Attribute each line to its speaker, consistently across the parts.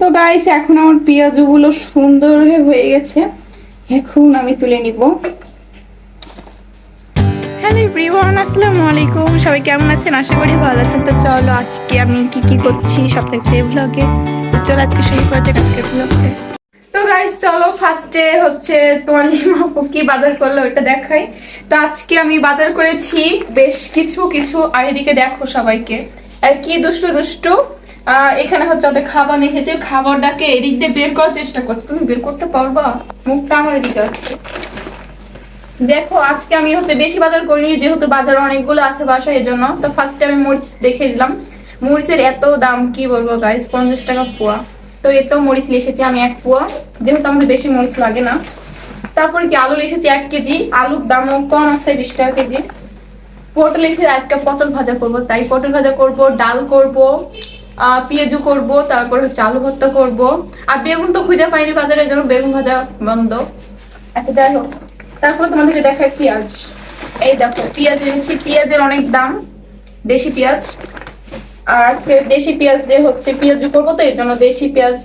Speaker 1: তো গাইস এখন আমার পেঁয়াজগুলো সুন্দর হয়ে গেছে। এখন আমি তুলে নিব। হ্যালো এভরিওয়ান আসসালামু আলাইকুম। সবাই কেমন আছেন? আশা করি ভালো আছেন। তো চলো আজকে আমি কি কি করছি সব এই ব্লগে চলো আজকে শুরু করা যাক আজকে ব্লগটা তো গাইস চলো ফার্স্টে হচ্ছে তোমার কি বাজার করল ওটা দেখাই। তো আজকে আমি বাজার করেছি বেশ কিছু কিছু। আর এদিকে দেখো সবাইকে। আর কি দুষ্টু দুষ্টু? এখানে হচ্ছে ওদের খাবার এসেছে। খাবারটাকে এদিক দিয়ে বের করার চেষ্টা করছে। তুমি বের করতে পারবা? মুখটা আমার এদিকে আছে। দেখো, আজকে আমি হচ্ছে বেশি বাজার করিনি, যেহেতু বাজার অনেকগুলো আছে বাসা এই জন্য তো ফার্স্টে আমি মরিচ দেখে দিলাম মরিচের এত দাম, কি বলব গাইস পঞ্চাশ টাকা পোয়া। তো এত মরিচ এসেছি আমি এক পোয়া। যেহেতু আমাদের বেশি মরিচ লাগে না। তারপরে কি আলু এসেছি এক কেজি। আলুর দামও কম আছে, বিশ টাকা কেজি। পটল এসেছি, আজকে পটল ভাজা করব। তাই পটল ভাজা করব, ডাল করব। পেঁয়াজু করব, তারপর হচ্ছে আলু ভর্তা করব। আর বেগুন তো খুঁজে পাইনি বাজারে, যেন বেগুন ভাজা বন্ধ। আচ্ছা যাই হোক। তারপর তোমাদেরকে দেখাই পেঁয়াজ। এই দেখো, পেঁয়াজ এনেছি। পেঁয়াজের অনেক দাম, দেশি পেঁয়াজ। আর দেশি পেঁয়াজ দিয়ে হচ্ছে পেঁয়াজু করব তো, এই জন্য দেশি পেঁয়াজ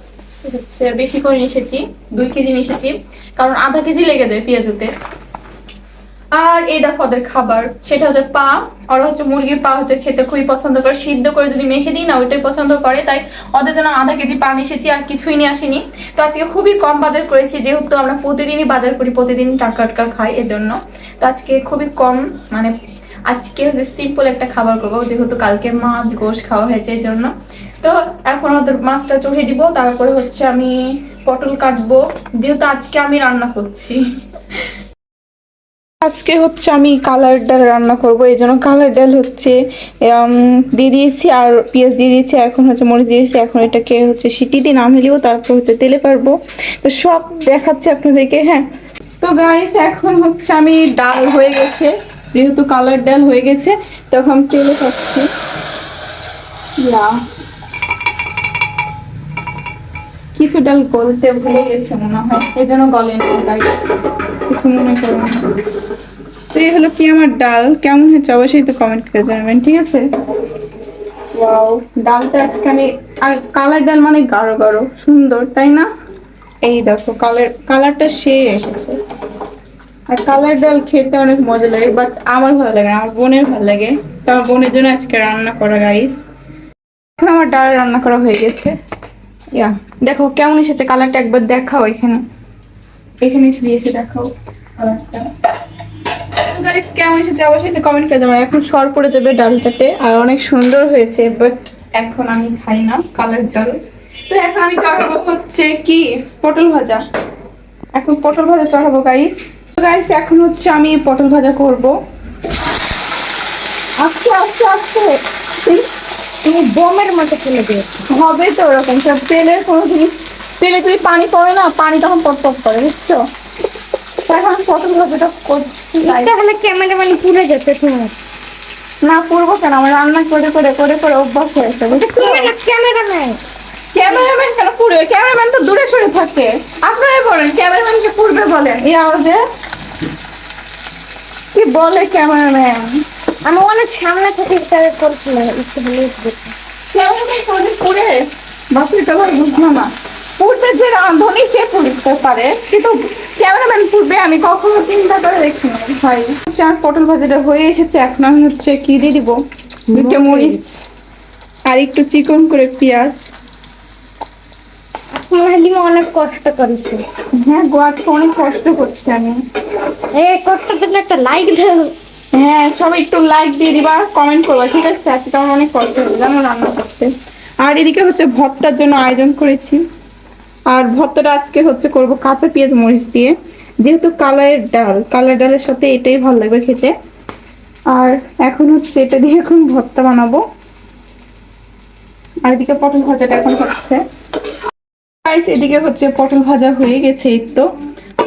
Speaker 1: হচ্ছে বেশি করে নিয়ে এসেছি, দুই কেজি নিয়ে এসেছি। কারণ আধা কেজি লেগে যায় পেঁয়াজুতে। আর এই দেখো ওদের খাবার। সেটা হচ্ছে পা ওরা হচ্ছে মুরগির পা হচ্ছে খেতে খুবই পছন্দ করে। সিদ্ধ করে যদি মেখে দিই না, ওইটাই পছন্দ করে। তাই ওদের জন্য আধা কেজি পা নিয়ে এসেছি আর কিছুই নিয়ে আসিনি। তো আজকে খুবই কম বাজার করেছি, যেহেতু আমরা প্রতিদিনই বাজার করি, প্রতিদিন টাটকা টাটকা খাই এজন্য। তো আজকে খুবই কম মানে আজকে হচ্ছে সিম্পল একটা খাবার করব, যেহেতু কালকে মাছ গোশ খাওয়া হয়েছে এই জন্য তো এখন ওদের মাছটা চড়িয়ে দিব, তারপরে হচ্ছে আমি পটল কাটবো। যেহেতু আজকে আমি রান্না করছি। আজকে হচ্ছে আমি কালার ডাল রান্না করব, এই জন্য কালার ডাল হচ্ছে দিয়ে দিয়েছি আর পেঁয়াজ দিয়ে দিয়েছি, এখন হচ্ছে মরিচ দিয়েছি, এখন এটাকে হচ্ছে সিটি দিয়ে নামিয়ে নিব তারপর হচ্ছে তেলে পারব। তো সব দেখাচ্ছি আপনাদেরকে হ্যাঁ। তো গাইস এখন হচ্ছে আমি ডাল হয়ে গেছে, যেহেতু কালার ডাল হয়ে গেছে, তখন তেলে পাচ্ছি। ইয়া। কিছু ডাল গলতে ভুলে গেছে মনে হয়। এই জন্য গলে কিছু মনে করো না। তো এই হলো কি আমার ডাল? কেমন হচ্ছে অবশ্যই তো কমেন্ট করে জানাবেন ঠিক আছে? ওয়াও ডালটা আজকে আমি আর কালার ডাল মানে গাঢ় গাঢ় সুন্দর তাই না? এই দেখো কালার কালারটা সে এসেছে। আর কালার ডাল খেতে অনেক মজা লাগে বাট আমার ভালো লাগে আমার বোনের ভালো লাগে। তো আমার বোনের জন্য আজকে রান্না করা গাইস এখন আমার ডাল রান্না করা হয়ে গেছে। ইয়া দেখো, কেমন এসেছে কালারটা একবার দেখাও এখানে। এখানে এসে এসে দেখাও কালারটা গাইস কেমন এসেছে কমেন্ট করে এখন সর পড়ে যাবে ডালটাতে, আর অনেক সুন্দর হয়েছে বাট এখন আমি খাই না কালার তো এখন আমি হচ্ছে কি? পটল ভাজা। এখন পটল ভাজা চড়াবো গাইস তো গাইস এখন হচ্ছে আমি পটল ভাজা করব। আস্তে আস্তে আস্তে।
Speaker 2: তুমি বোমের মতো ফেলে দিয়েছ।
Speaker 1: হবে তো ওরকম সব তেলের কোনো জিনিস তেলে যদি পানি পড়ে না পানি তখন পট পট করে বুঝছ? এখন পটল ভাজাটা করছি guys।
Speaker 2: এটা হলে ক্যামেরাম্যান পুড়ে যেতে তোমার
Speaker 1: না করব কেন? আমার রান্না করে করে করে করে অভ্যাস হয়েছে বুঝছ?
Speaker 2: তুমি না ক্যামেরাম্যান।
Speaker 1: ক্যামেরাম্যান কেন পুড়বে? ক্যামেরাম্যান তো দূরে সরে থাকে। আপনারাই বলেন ক্যামেরাম্যানকে পুড়বে বলেন। এই আওয়াজে কি বলে ক্যামেরাম্যান?
Speaker 2: আমি অনেক সামনে থেকে এটা করছিলাম একটু হলে
Speaker 1: ক্যামেরাম্যান কোনদিন পুড়ে বাকি তো ভাই বুঝলাম না। পুড়তে যে রাঁধুনি সে পুড়তে পারে কিন্তু ক্যামেরাম্যান পুড়বে আমি কখনো চিন্তা করে দেখি ভাই চার পটল ভাজাটা হয়ে এসেছে এখন আমি হচ্ছে কি দিয়ে দিব? দুটো মরিচ আর একটু চিকন করে পেঁয়াজ।
Speaker 2: হালিমা অনেক কষ্ট করেছে।
Speaker 1: হ্যাঁ গো অনেক কষ্ট করছি আমি।
Speaker 2: এই কষ্টের জন্য একটা লাইক দাও
Speaker 1: হ্যাঁ সবাই একটু লাইক দিয়ে দিবা কমেন্ট করবা, ঠিক আছে? আজকে আমার অনেক কষ্ট হচ্ছে জানো রান্না করতে। আর এদিকে হচ্ছে ভর্তার জন্য আয়োজন করেছি। আর ভর্তাটা আজকে হচ্ছে করব কাঁচা পেঁয়াজ মরিচ দিয়ে, যেহেতু কালারের ডাল কালার ডালের সাথে এটাই ভালো লাগবে খেতে। আর এখন হচ্ছে এটা দিয়ে এখন ভর্তা বানাবো। আর এদিকে পটল ভাজাটা এখন হচ্ছে। এদিকে হচ্ছে পটল ভাজা হয়ে গেছে এই তো।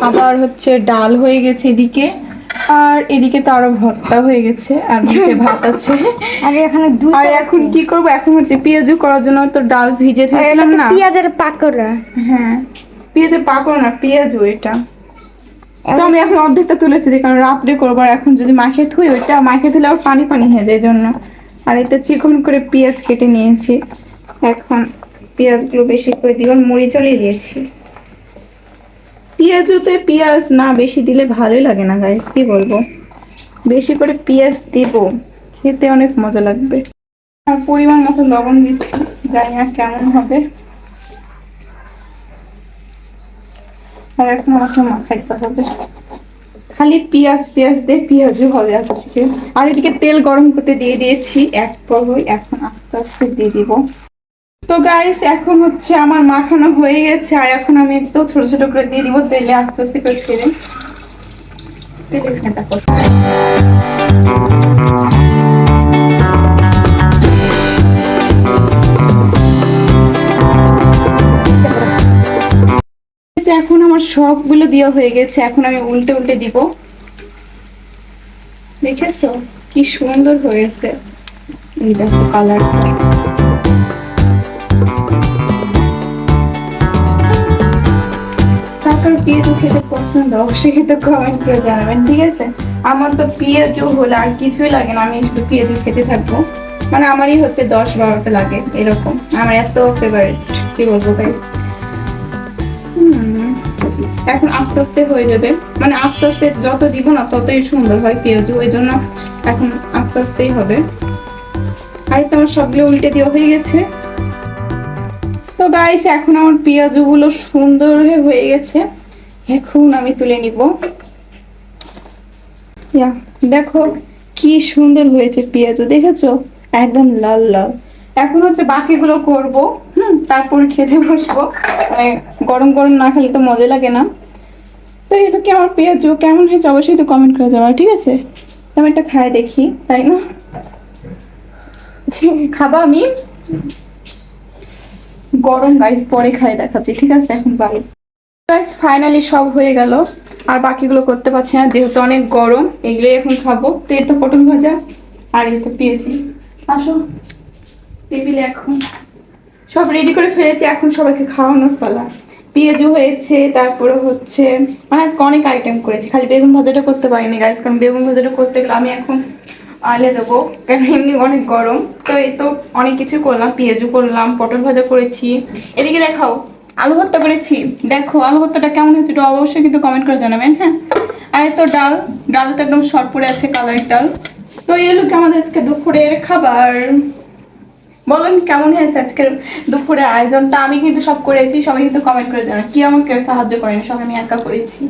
Speaker 1: আবার হচ্ছে ডাল হয়ে গেছে এদিকে। আর এদিকে তো আরও ভর্তা হয়ে গেছে আর নিচে ভাত আছে।
Speaker 2: আর এখানে দুই
Speaker 1: আর এখন কি করব? এখন হচ্ছে পেঁয়াজু করার জন্য তো ডাল ভিজে ধরেছিলাম না।
Speaker 2: পেঁয়াজের পাকোড়া।
Speaker 1: হ্যাঁ পেঁয়াজের পাকড় না পেঁয়াজু এটা। তো আমি এখন অর্ধেকটা তুলেছি দিয়ে, কারণ রাত্রে করব আর এখন যদি মাখে থুই ওইটা মাখে তুলে আবার পানি পানি হয়ে যায় জন্য। আর এতে চিকন করে পেঁয়াজ কেটে নিয়েছি। এখন পেঁয়াজগুলো বেশি করে মুড়ি চলিয়ে দিয়েছি। পেঁয়াজতে পেঁয়াজ না বেশি দিলে ভালোই লাগে না গাইস কি বলব? বেশি করে পেঁয়াজ দিব, খেতে অনেক মজা লাগবে। আর পরিমাণ মতো লবণ দিচ্ছি, জানি না কেমন হবে। আর এখন আমাকে মাখাইতে হবে। খালি পেঁয়াজ পেঁয়াজ দিয়ে পেঁয়াজও হবে আজকে। আর এদিকে তেল গরম করতে দিয়ে দিয়েছি, এক করবই এখন আস্তে আস্তে দিয়ে দিব। তো গাইস এখন হচ্ছে আমার মাখানো হয়ে গেছে, আর এখন আমি একটু ছোট ছোট করে দিয়ে দিব, তেলে আস্তে আস্তে করে ছেড়ে। এখন আমার সবগুলো দেওয়া হয়ে গেছে, এখন আমি উল্টে উল্টে দিব। দেখেছ? কি সুন্দর হয়েছে। এই দেখো কালারটা পেঁয়াজু খেতে পছন্দ অবশ্যই খেতে কমেন্ট করে জানাবেন, ঠিক আছে? আমার তো পেঁয়াজু হলে, আর কিছুই লাগে না, আমি শুধু পেঁয়াজু খেতে থাকব। মানে আমারই হচ্ছে দশ বারোটা লাগে, এরকম। আমার এত ফেভারিট কি বলব ভাই এখন আস্তে আস্তে হয়ে যাবে। মানে আস্তে আস্তে যত দিব না, ততই সুন্দর হয় পেঁয়াজু ওই জন্য এখন আস্তে আস্তেই হবে। আর তো আমার সবগুলো উল্টে দেওয়া হয়ে গেছে? তো গাইস এখন আমার পেঁয়াজু গুলো সুন্দর হয়ে গেছে। এখন আমি তুলে নিব। ইয়া, দেখো কি সুন্দর হয়েছে পেঁয়াজু দেখেছ? একদম লাল লাল। এখন হচ্ছে বাকিগুলো করব হুম তারপর খেতে বসবো। মানে গরম গরম না খেলে তো মজা লাগে না। তো এটা কি আমার পেঁয়াজু কেমন হয়েছে অবশ্যই তো কমেন্ট করে যাবে ঠিক আছে? আমি একটা খাই দেখি তাই না? খাবা আমি। গরম গাইস পরে খাই দেখাচ্ছি ঠিক আছে? এখন বাই গাইস ফাইনালি সব হয়ে গেল। আর বাকিগুলো করতে পারছি না, যেহেতু অনেক গরম, এগুলোই এখন খাব। তো এই তো পটল ভাজা আর এই তো পেয়েছি আসো, টেবিলে এখন। সব রেডি করে ফেলেছি, এখন সবাইকে খাওয়ানোর পালা। পেঁয়াজু হয়েছে তারপরে হচ্ছে মানে আজকে অনেক আইটেম করেছি। খালি বেগুন ভাজাটা করতে পারিনি গাইস কারণ বেগুন ভাজাটা করতে গেলে আমি এখন আলে যাব, কারণ এমনি অনেক গরম। তো এই তো অনেক কিছু করলাম পেঁয়াজু করলাম, পটল ভাজা করেছি। এদিকে দেখাও আলু ভর্তা করেছি। দেখো, আলু ভর্তাটা কেমন হয়েছে একটু অবশ্যই কিন্তু কমেন্ট করে জানাবেন হ্যাঁ? আর তো ডাল ডাল তো একদম শর্ট পড়ে আছে কালার ডাল। তো এই লোক আমাদের আজকে দুপুরের খাবার। বলেন কেমন হয়েছে আজকের দুপুরের আয়োজনটা? আমি কিন্তু সব করেছি, সবাই কিন্তু কমেন্ট করে জানান। কি আমাকে সাহায্য করেন? সব আমি একা করেছি।